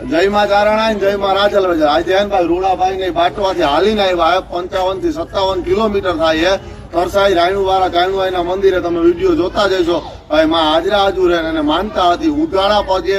જય માં ચારણા જય માં રાજલ આજે હે ને ભાઈ રૂડાભાઈ ને બાટવાથી હાલીને આવ્યા પંચાવનથી સત્તાવન કિલોમીટર થાય છે તરસાઈ રાયણુવાળા કાયણુભાઈ ના મંદિરે તમે વીડિયો જોતા જશો ભાઈ, માં હાજરા હાજુ રહે અને માનતા હતી ઉગાડા પગે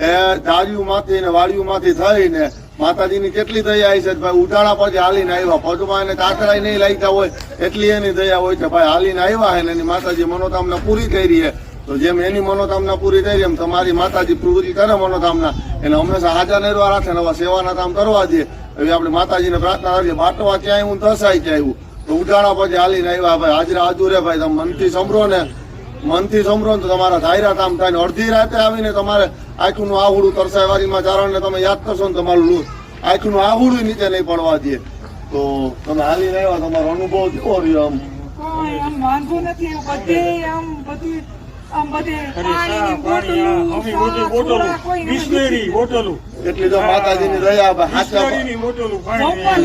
એ ધાર્યું માંથી ને વાડિયું માંથી થઈને માતાજીની કેટલી દયા આવી છે ભાઈ ઉડાડા પછી હાલીને આવ્યા. પગમાં એને કાકરાય નહીં લાગ્યા હોય, એટલી એની દયા હોય છે ભાઈ હાલીને આવ્યા હે એની માતાજી મનોકામના પૂરી કરી છે તો જેમ એની મનોકામના પૂરી થઈ એમ તમારી માતાજી પૂરી કરે મનોકામના, એને હંમેશા હાજર નિર્વા રાખે ને સેવાના કામ કરવા દે. હવે આપણે માતાજીને પ્રાર્થના કરીએ, બાટવા ક્યાંય હું દસાય ક્યાંય આવ્યું તો ઉડાડા પછી હાલીને આવ્યા, ભાઈ, હાજરા હાજુરે, ભાઈ, તમે મનથી સંભળો ને. મનથી સંભળો તો તમારા ધાયરા કામ થાય ને અડધી રાતે આવીને તમારે આખું નું આહુડું તરસાઈ વારીમાં ચારણને તમે યાદ કરશો ને તમારું લૂ આખું નું આહુડું નીચે નહીં પડવા દે. તો તમે હાલી આવ્યા, તમારો અનુભવ કેવો રહ્યો આમ? વાંધો નથી, બધે આમ બધી આમ બધે પાણીની બોટલું, બોટલો સોડા, કોઈ નથી. બિસ્લેરી બોટલો એટલી તો માતાજીની દયા ભાઈ હાચા બોટલો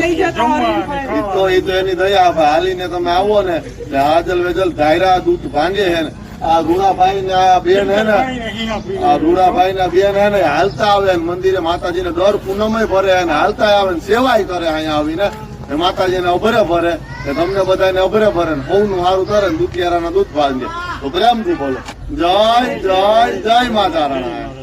લઈ જતા જમવા હોય અને ભાઈ. તો એ તો એની દયા ભાઈ હાલીને તમે આવો ને એટલે હાજલ વેજલ ધાયરા દૂધ ભાંગે હે ને આ ગુણાભાઈ ને બેન હે ને પાણીને હીણા પીવે. આ રૂડાભાઈ ના બેન હે ને હાલતા આવે ને મંદિરે માતાજીને દર પૂનમે ભરે ને હાલતા આવે ને સેવાય કરે અહીંયા આવીને ને માતાજીને અભરે ભરે ને તમને બધાને અભરે ભરે ને સૌનું સારું કરે ને દુધિયારાના દૂધ ભાંગે તો પ્રેમથી બોલો જય જય જય માતા રાણા